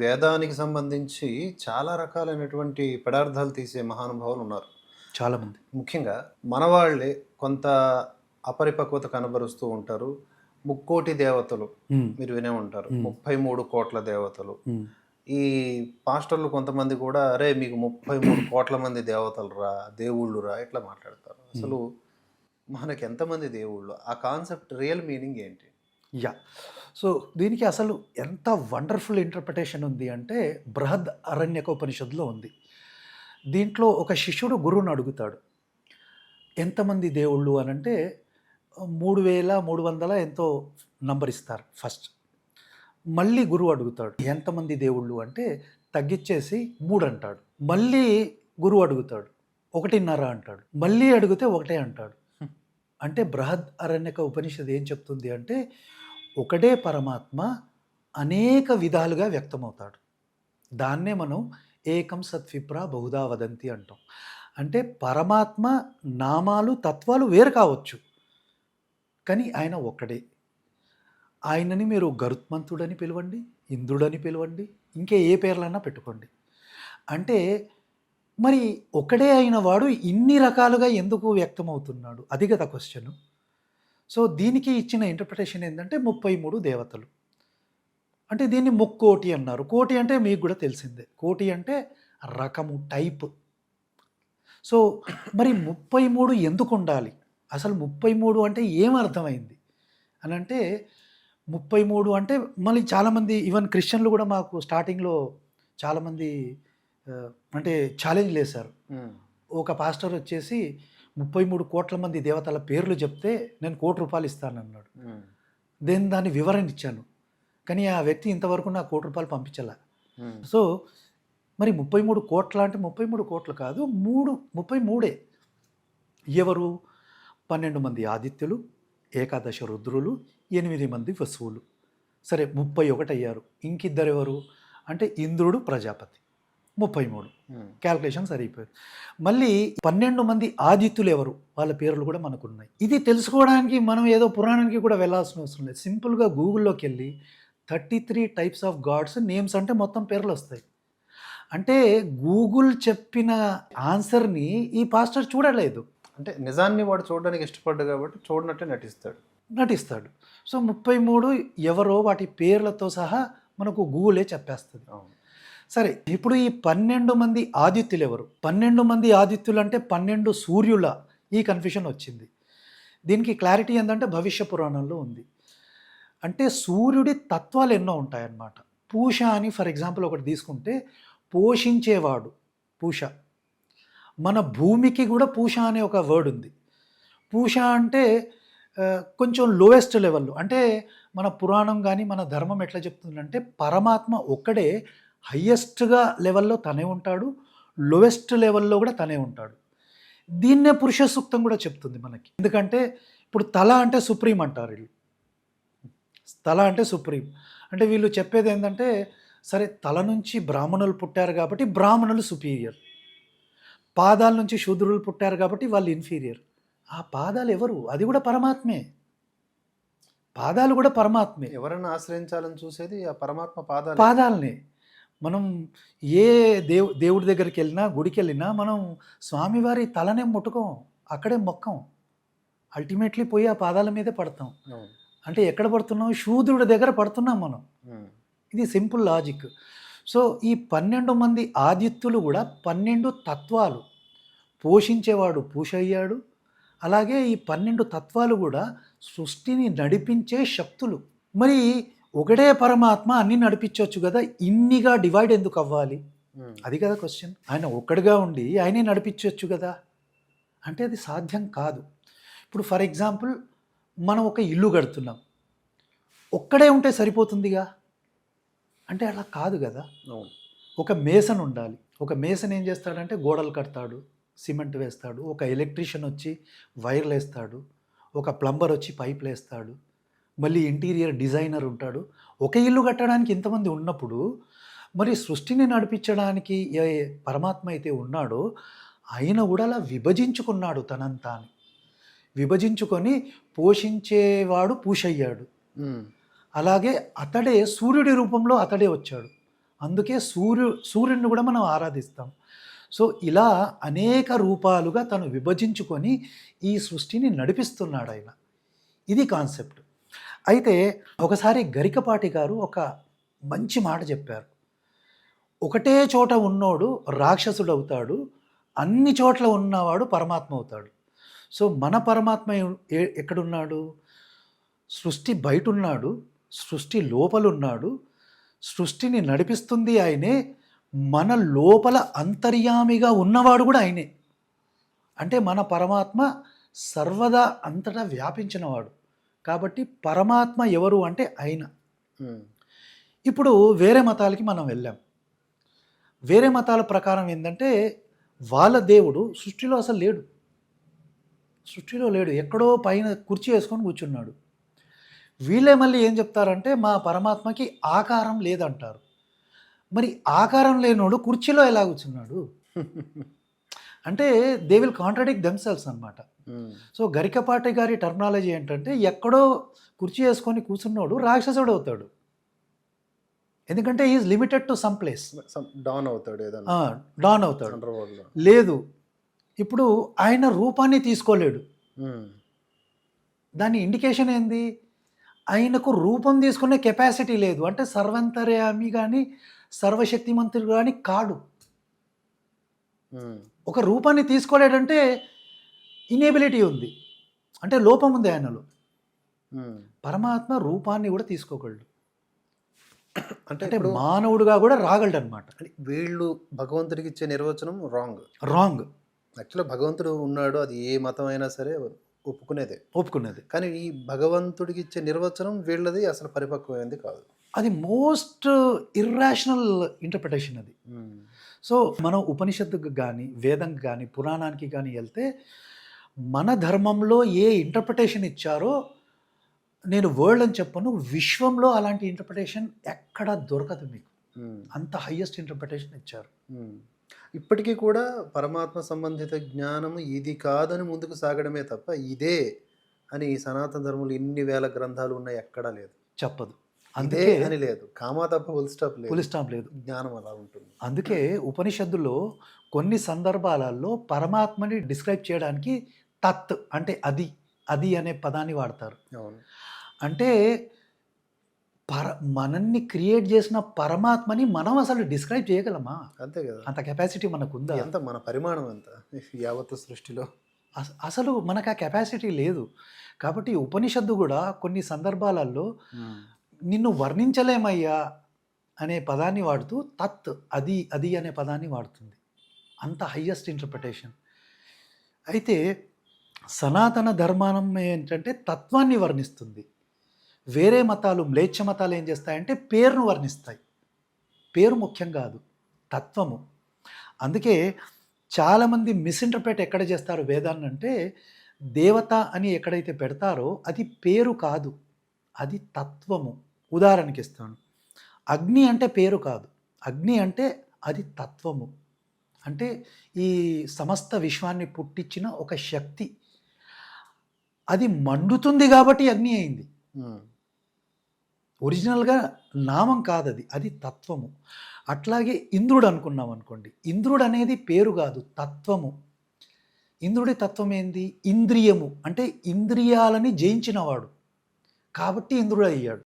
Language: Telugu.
వేదానికి సంబంధించి చాలా రకాలైనటువంటి పదార్థాలు తీసే మహానుభావులు ఉన్నారు. చాలామంది ముఖ్యంగా మన వాళ్ళే కొంత అపరిపక్వత కనబరుస్తూ ఉంటారు. ముక్కోటి దేవతలు మీరు వినే ఉంటారు. ముప్పై మూడు కోట్ల దేవతలు. ఈ పాస్టర్లు కొంతమంది కూడా అరే మీకు ముప్పై మూడు కోట్ల మంది దేవతలు రా దేవుళ్ళు రా ఇట్లా మాట్లాడతారు. అసలు మనకి ఎంతమంది దేవుళ్ళు? ఆ కాన్సెప్ట్ రియల్ మీనింగ్ ఏంటి? యా. సో దీనికి అసలు ఎంత వండర్ఫుల్ ఇంటర్ప్రిటేషన్ ఉంది అంటే బృహద్ అరణ్యకోపనిషత్తులో ఉంది. దీంట్లో ఒక శిష్యుడు గురువుని అడుగుతాడు. ఎంతమంది దేవుళ్ళు అని అంటే మూడు వేల మూడు వందల ఎంతో నంబర్ ఇస్తారు ఫస్ట్ మళ్ళీ గురువు అడుగుతాడు ఎంతమంది దేవుళ్ళు? అంటే తగ్గిచ్చేసి మూడు అంటాడు. మళ్ళీ గురువు అడుగుతాడు ఒకటిన్నర అంటాడు. మళ్ళీ అడిగితే ఒకటే అంటాడు. అంటే బృహద్ అరణ్యక ఉపనిషత్ ఏం చెప్తుంది అంటే ఒకటే పరమాత్మ అనేక విధాలుగా వ్యక్తమవుతాడు. దాన్నే మనం ఏకం సత్విప్ర బహుదా వదంతి అంటాం. అంటే పరమాత్మ నామాలు తత్వాలు వేరు కావచ్చు. కానీ ఆయన ఒక్కడే. ఆయనని మీరు గరుత్మంతుడని పిలవండి ఇంద్రుడని పిలవండి ఇంకే ఏ పేర్లన్నా పెట్టుకోండి. అంటే మరి ఒకడే అయిన వాడు ఇన్ని రకాలుగా ఎందుకు వ్యక్తమవుతున్నాడు? అది కదా క్వశ్చను. సో దీనికి ఇచ్చిన ఇంటర్ప్రిటేషన్ ఏంటంటే ముప్పై మూడు దేవతలు. అంటే దీన్ని ముక్కోటి అన్నారు. కోటి అంటే మీకు కూడా తెలిసిందే. కోటి అంటే రకము టైప్. సో మరి ముప్పై మూడు ఎందుకు ఉండాలి? అసలు ముప్పై మూడు అంటే ఏం అర్థమైంది? అని అంటే ముప్పై మూడు అంటే మళ్ళీ చాలామంది ఈవెన్ క్రిస్టియన్లు కూడా మాకు స్టార్టింగ్లో చాలామంది అంటే ఛాలెంజ్ లేశారు. ఒక పాస్టర్ వచ్చేసి ముప్పై మూడు కోట్ల మంది దేవతల పేర్లు చెప్తే నేను కోటి రూపాయలు ఇస్తానన్నాడు. నేను దాన్ని వివరణ ఇచ్చాను. కానీ ఆ వ్యక్తి ఇంతవరకు నా కోటి రూపాయలు పంపించాల. సో మరి ముప్పై మూడు కోట్ల అంటే ముప్పై మూడు కోట్లు కాదు మూడు ముప్పై మూడే. ఎవరు? పన్నెండు మంది ఆదిత్యులు ఏకాదశ రుద్రులు ఎనిమిది మంది వసువులు. సరే ముప్పై ఒకటి అయ్యారు. ఇంకిద్దరు ఎవరు అంటే ఇంద్రుడు ప్రజాపతి. ముప్పై మూడు. క్యాల్కులేషన్ సరిపోయింది మళ్ళీ పన్నెండు మంది ఆదిత్యులు ఎవరు? వాళ్ళ పేర్లు కూడా మనకు ఉన్నాయి ఇది తెలుసుకోవడానికి మనం ఏదో పురాణానికి కూడా వెళ్ళాల్సిన అవసరం లేదు. సింపుల్గా గూగుల్లోకి వెళ్ళి thirty three types of gods names అంటే మొత్తం పేర్లు వస్తాయి. అంటే గూగుల్ చెప్పిన ఆన్సర్ని ఈ పాస్టర్ చూడలేదు. అంటే నిజాన్ని వాడు చూడడానికి ఇష్టపడ్డు కాబట్టి చూడనట్టే నటిస్తాడు. నటిస్తాడు. సో ముప్పై మూడు ఎవరో వాటి పేర్లతో సహా మనకు గూగులే చెప్పేస్తుంది. సరే ఇప్పుడు ఈ పన్నెండు మంది ఆదిత్యులు ఎవరు పన్నెండు మంది ఆదిత్యులు అంటే పన్నెండు సూర్యుల ఈ కన్ఫ్యూషన్ వచ్చింది. దీనికి క్లారిటీ ఏంటంటే భవిష్య పురాణంలో ఉంది. అంటే సూర్యుడి తత్వాలు ఎన్నో ఉంటాయన్నమాట. పూష అని ఫర్ ఎగ్జాంపుల్ ఒకటి తీసుకుంటే పోషించేవాడు పూష. మన భూమికి కూడా పూష అనే ఒక వర్డ్ ఉంది. పూష అంటే కొంచెం లోయెస్ట్ లెవెల్లో అంటే మన పురాణం కానీ మన ధర్మం ఎట్లా చెప్తుందంటే పరమాత్మ ఒక్కడే హయ్యెస్ట్గా లెవెల్లో తనే ఉంటాడు లోయెస్ట్ లెవెల్లో కూడా తనే ఉంటాడు. దీన్నే పురుష సూక్తం కూడా చెప్తుంది మనకి. ఎందుకంటే ఇప్పుడు తల అంటే సుప్రీం అంటారు వీళ్ళు. తల అంటే సుప్రీం. అంటే వీళ్ళు చెప్పేది ఏంటంటే సరే తల నుంచి బ్రాహ్మణులు పుట్టారు కాబట్టి బ్రాహ్మణులు సుపీరియర్. పాదాల నుంచి శూద్రులు పుట్టారు కాబట్టి వాళ్ళు ఇన్ఫీరియర్. ఆ పాదాలు ఎవరు? అది కూడా పరమాత్మే. పాదాలు కూడా పరమాత్మే. ఎవరైనా ఆశ్రయించాలని చూసేది ఆ పరమాత్మ పాదాలు. పాదాలనే. మనం ఏ దేవు దేవుడి దగ్గరికి వెళ్ళినా గుడికి వెళ్ళినా మనం స్వామివారి తలనే ముట్టుకోం. అక్కడే మొక్కం. అల్టిమేట్లీ పోయి ఆ పాదాల మీదే పడతాం. అంటే ఎక్కడ పడుతున్నాం? శూద్రుడి దగ్గర పడుతున్నాం మనం. ఇది సింపుల్ లాజిక్. సో ఈ పన్నెండు మంది ఆదిత్యులు కూడా పన్నెండు తత్వాలు పోషించేవాడు పూష అయ్యాడు అలాగే ఈ పన్నెండు తత్వాలు కూడా సృష్టిని నడిపించే శక్తులు. మరి ఒకటే పరమాత్మ అన్ని నడిపించవచ్చు కదా? ఇన్నిగా డివైడ్ ఎందుకు అవ్వాలి? ఉమ్. అది కదా క్వశ్చన్ ఆయన ఒక్కడిగా ఉండి ఆయనే నడిపించవచ్చు కదా? అంటే అది సాధ్యం కాదు. ఇప్పుడు ఫర్ ఎగ్జాంపుల్ మనం ఒక ఇల్లు కడుతున్నాం. ఒక్కడే ఉంటే సరిపోతుందిగా? అంటే అలా కాదు కదా? ఒక మేసన్ ఉండాలి. ఒక మేసన్ ఏం చేస్తాడంటే గోడలు కడతాడు సిమెంట్ వేస్తాడు ఒక ఎలక్ట్రీషియన్ వచ్చి వైర్లు వేస్తాడు ఒక ప్లంబర్ వచ్చి పైపులు వేస్తాడు మళ్ళీ ఇంటీరియర్ డిజైనర్ ఉంటాడు. ఒక ఇల్లు కట్టడానికి ఇంతమంది ఉన్నప్పుడు మరి సృష్టిని నడిపించడానికి ఏ పరమాత్మ అయితే ఉన్నాడో ఆయన కూడా అలా విభజించుకున్నాడు తనంతా అని. విభజించుకొని పోషించేవాడు పూషయ్యాడు. అలాగే అతడే సూర్యుడి రూపంలో అతడే వచ్చాడు. అందుకే సూర్యు సూర్యుడిని కూడా మనం ఆరాధిస్తాం. సో ఇలా అనేక రూపాలుగా తను విభజించుకొని ఈ సృష్టిని నడిపిస్తున్నాడు ఆయన. ఇది కాన్సెప్ట్. అయితే ఒకసారి గరికపాటి గారు ఒక మంచి మాట చెప్పారు. ఒకటే చోట ఉన్నోడు రాక్షసుడు అవుతాడు అన్ని చోట్ల ఉన్నవాడు పరమాత్మ అవుతాడు సో మన పరమాత్మ ఎక్కడున్నాడు? సృష్టి బయట ఉన్నాడు సృష్టి లోపలున్నాడు సృష్టిని నడిపిస్తుంది ఆయనే మన లోపల అంతర్యామిగా ఉన్నవాడు కూడా ఆయనే. అంటే మన పరమాత్మ సర్వదా అంతటా వ్యాపించినవాడు. కాబట్టి పరమాత్మ ఎవరు అంటే ఆయన. ఇప్పుడు వేరే మతాలకి మనం వెళ్ళాం. వేరే మతాల ప్రకారం ఏంటంటే వాళ్ళ దేవుడు సృష్టిలో అసలు లేడు. సృష్టిలో లేడు. ఎక్కడో పైన కుర్చీ వేసుకొని కూర్చున్నాడు. వీళ్ళే మళ్ళీ ఏం చెప్తారంటే మా పరమాత్మకి ఆకారం లేదంటారు. మరి ఆకారం లేనోడు కుర్చీలో ఎలా కూర్చున్నాడు? అంటే దే విల్ కాంట్రడిక్ట్ దెమ్సెల్స్ అనమాట సో గరికపాటి గారి టర్మినాలజీ ఏంటంటే ఎక్కడో కుర్చీ వేసుకొని కూర్చున్నోడు రాక్షసుడు అవుతాడు. ఎందుకంటే is limited to some place down అవుతాడు డాన్ అవుతాడు. లేదు. ఇప్పుడు ఆయన రూపాన్ని తీసుకోలేడు. ఉమ్, దాని ఇండికేషన్ ఏంది? ఆయనకు రూపం తీసుకునే కెపాసిటీ లేదు. అంటే సర్వంతర్యామి కానీ సర్వశక్తిమంతుడు కానీ కాడు. ఒక రూపాన్ని తీసుకోలేడంటే ఇనేబిలిటీ ఉంది. అంటే లోపం ఉంది ఆయనలో. ఉమ్. పరమాత్మ రూపాన్ని కూడా తీసుకోగలడు. అంటే మానవుడుగా కూడా రాగలడు అనమాట వీళ్ళు భగవంతుడికి ఇచ్చే నిర్వచనం రాంగ్ రాంగ్ యాక్చువల్గా భగవంతుడు ఉన్నాడు అది ఏ మతం అయినా సరే ఒప్పుకునేదే. ఒప్పుకున్నది కానీ ఈ భగవంతుడికి ఇచ్చే నిర్వచనం వీళ్ళది అసలు పరిపక్వమైంది కాదు. అది మోస్ట్ ఇర్రాషనల్ ఇంటర్ప్రిటేషన్ అది. ఉమ్, సో మనం ఉపనిషత్తుకు కానీ వేదంకి కానీ పురాణానికి కానీ వెళ్తే మన ధర్మంలో ఏ ఇంటర్ప్రిటేషన్ ఇచ్చారో నేను వరల్డ్ అని చెప్పను విశ్వంలో అలాంటి ఇంటర్ప్రిటేషన్ ఎక్కడ దొరకదు మీకు. అంత హయ్యెస్ట్ ఇంటర్ప్రిటేషన్ ఇచ్చారు. ఇప్పటికీ కూడా పరమాత్మ సంబంధిత జ్ఞానము ఇది కాదని ముందుకు సాగడమే తప్ప ఇదే అని సనాతన ధర్మంలో ఇన్ని వేల గ్రంథాలు ఉన్నాయి ఎక్కడా లేదు. చెప్పదు. అందుకే అని లేదు. కామా తప్ప ఫుల్ స్టాప్ లేదు. పులి స్టాప్ లేదు. జ్ఞానం అలా ఉంటుంది. అందుకే ఉపనిషత్తులో కొన్ని సందర్భాలలో పరమాత్మని డిస్క్రైబ్ చేయడానికి తత్ అంటే అది అది అనే పదాన్ని వాడతారు. అంటే పర మనల్ని క్రియేట్ చేసిన పరమాత్మని మనం అసలు డిస్క్రైబ్ చేయగలమా? అంతే కదా. అంత కెపాసిటీ మనకు ఉందా ఎంత మన పరిమాణం ఎంత యావత్ సృష్టిలో? అస- అసలు మనకు ఆ కెపాసిటీ లేదు. కాబట్టి ఉపనిషత్తు కూడా కొన్ని సందర్భాలలో నిన్ను వర్ణించలేమయ్యా అనే పదాన్ని వాడుతూ తత్ అది అది అనే పదాన్ని వాడుతుంది. అంత హయ్యెస్ట్ ఇంటర్ప్రిటేషన్ అయితే సనాతన ధర్మానం ఏంటంటే తత్వాన్ని వర్ణిస్తుంది. వేరే మతాలు మ్లేచ్ఛ మతాలు ఏం చేస్తాయంటే పేరును వర్ణిస్తాయి. పేరు ముఖ్యం కాదు తత్వము. అందుకే చాలామంది మిస్ఇంటర్ప్రిట్ ఎక్కడ చేస్తారు వేదాన్ని అంటే దేవత అని ఎక్కడైతే పెడతారో అది పేరు కాదు అది తత్వము. ఉదాహరణకి ఇస్తాను అగ్ని అంటే పేరు కాదు. అగ్ని అంటే అది తత్వము. అంటే ఈ సమస్త విశ్వాన్ని పుట్టించిన ఒక శక్తి. అది మండుతుంది కాబట్టి అగ్ని అయింది. ఒరిజినల్గా నామం కాదు అది అది తత్వము. అట్లాగే ఇంద్రుడు అనుకున్నాం అనుకోండి ఇంద్రుడు అనేది పేరు కాదు తత్వము. ఇంద్రుడి తత్వం ఏంది? ఇంద్రియము. అంటే ఇంద్రియాలని జయించినవాడు. కాబట్టి ఇంద్రుడు అయ్యాడు